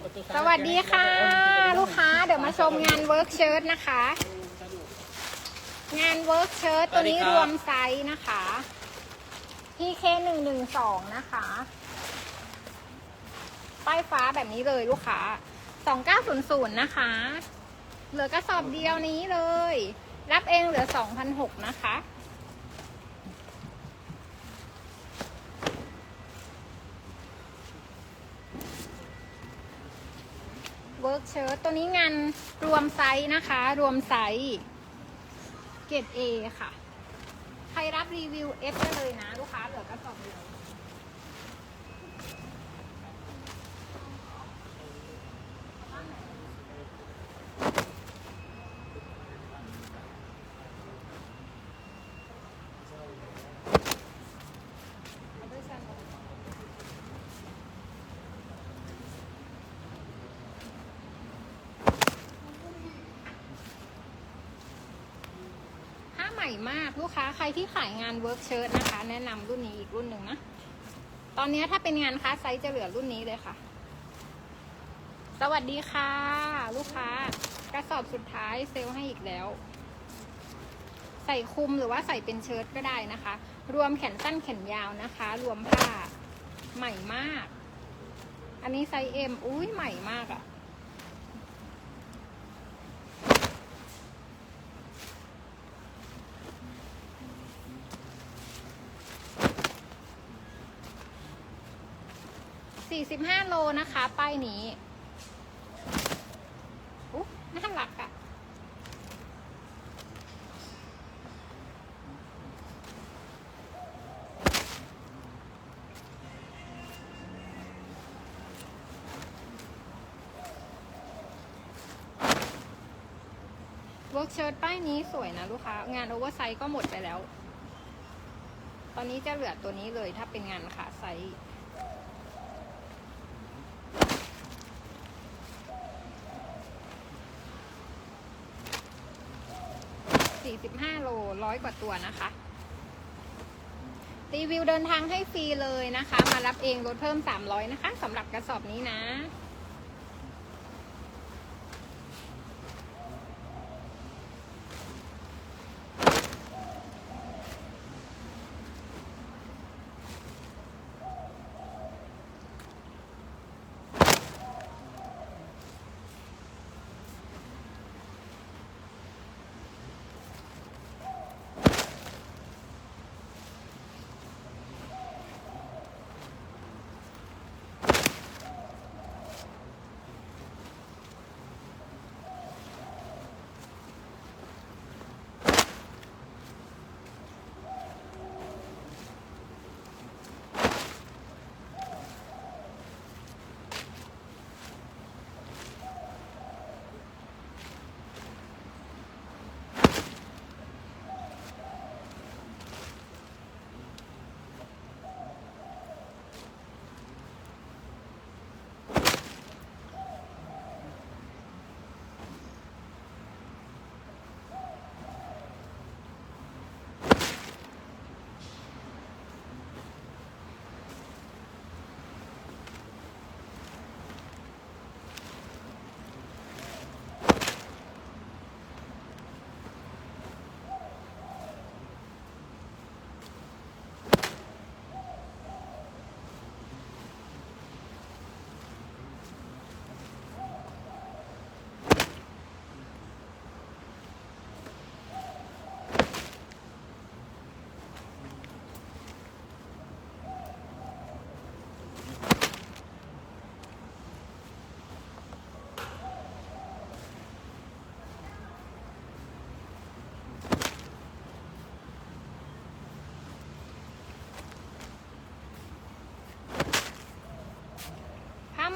สวัสดีค่ะ ลูกค้าเดี๋ยวมาชมงานเวิร์กเชิ้ตนะคะ งานเวิร์กเชิ้ตตัวนี้รวมไซส์นะคะ PK หนึ่งหนึ่งสองนะคะ ป้ายฟ้าแบบนี้เลยลูกค้าสองเก้าศูนย์ศูนย์นะคะ เหลือกระสอบเดียวนี้เลย รับเองเหลือสองพันหกนะคะ เวิร์กเชิ้ตตัวนี้งานรวมไซส์นะคะ รวมไซส์เกรด A ค่ะ ใครรับรีวิว F ได้เลยนะ ลูกค้าเหลือกระสอบเดียว ม่มากลูกค้าใครที่ขายงานเวิร์กเชิ้ตนะคะ แนะนำรุ่นนี้อีกรุ่นหนึ่งนะ ตอนนี้ถ้าเป็นงานค้าไซส์จะเหลือรุ่นนี้เลยค่ะ สวัสดีค่ะ ลูกค้ากระสอบสุดท้ายเซลลให้อีกแล้ว ใส่คลุมหรือว่าใส่เป็นเชิ้ตก็ได้นะคะ รวมแขนสั้นแขนยาวนะคะ รวมผ้าใหม่มาก อันนี้ไซส์เอ็มอุ้ยใหม่มากอะ 45 โลนะคะ ป้ายนี้อุ๊น่ารักอะเวิร์กเชิ้ตป้ายนี้สวยนะลูกค้า งานโอเวอร์ไซส์ก็หมดไปแล้ว ตอนนี้จะเหลือตัวนี้เลยถ้าเป็นงานขาไซส์ 45 โลร้อยกว่าตัวนะคะ รีวิวเดินทางให้ฟรีเลยนะคะ มารับเองลดเพิ่ม 300 นะคะสำหรับกระสอบนี้นะ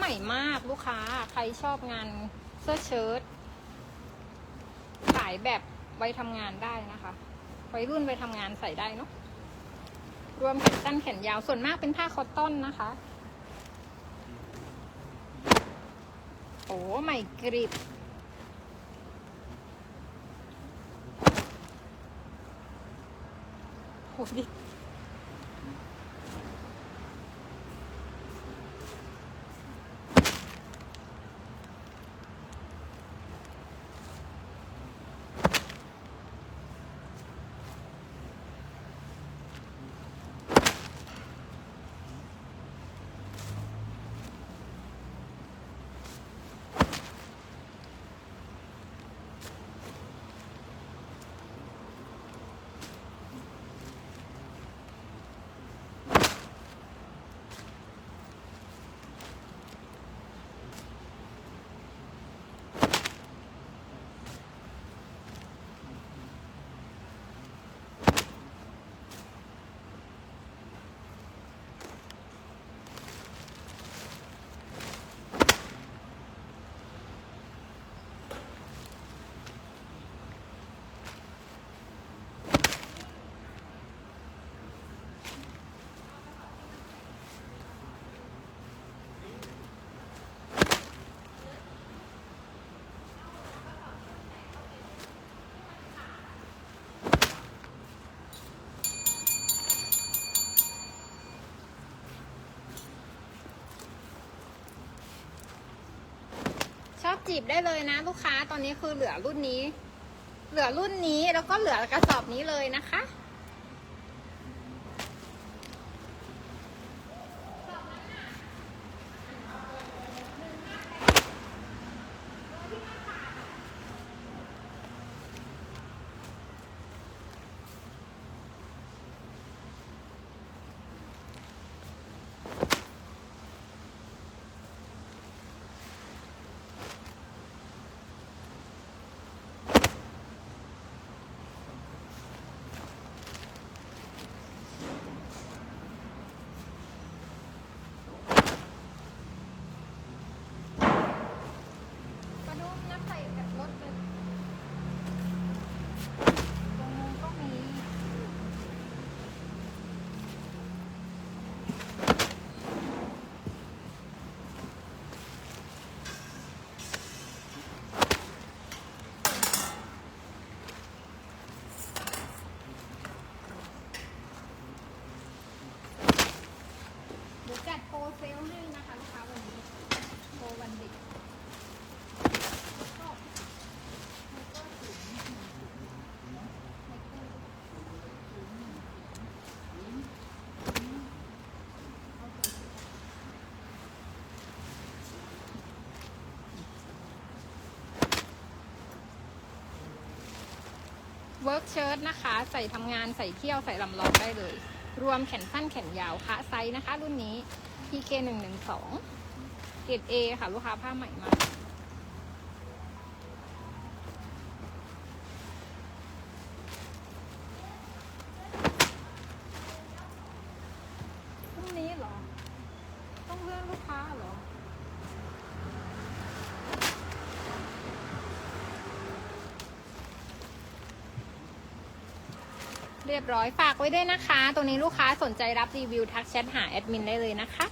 หม่มากลูกค้า ใครชอบงานเสื้อเชิ้ตขายแบบไว้ทำงานได้นะคะวัยรุ่นไปทำงานใส่ได้เนาะ รวมแขนสั้นแขนยาวส่วนมากเป็นผ้าคอตตอนนะคะ โอ้ใหม่กริบโหดิ จีบได้เลยนะ ลูกค้าตอนนี้คือเหลือรุ่นนี้ เหลือรุ่นนี้แล้วก็เหลือกระสอบนี้เลยนะคะ กระดุมนับใส่กับรถเลยตรงนู้นก็มี เดี๋ยวจัดโปรเซลให้นะคะลูกค้าวันนี้ โปรวันเด็ก เวิร์กเชิ้ตนะคะ ใส่ทำงานใส่เที่ยวใส่ลำลองได้เลย รวมแขนสั้นแขนยาวคะไซส์นะคะ รุ่นนี้ PK 1 1 2เกรด A ค่ะ ลูกค้าผ้าใหม่มาพรุ่งนี้เหรอ ต้องเลื่อนลูกค้าเหรอ เรียบร้อยฝากไว้ด้วยนะคะ ตรงนี้ลูกค้าสนใจรับรีวิวทักแชทหาแอดมินได้เลยนะคะ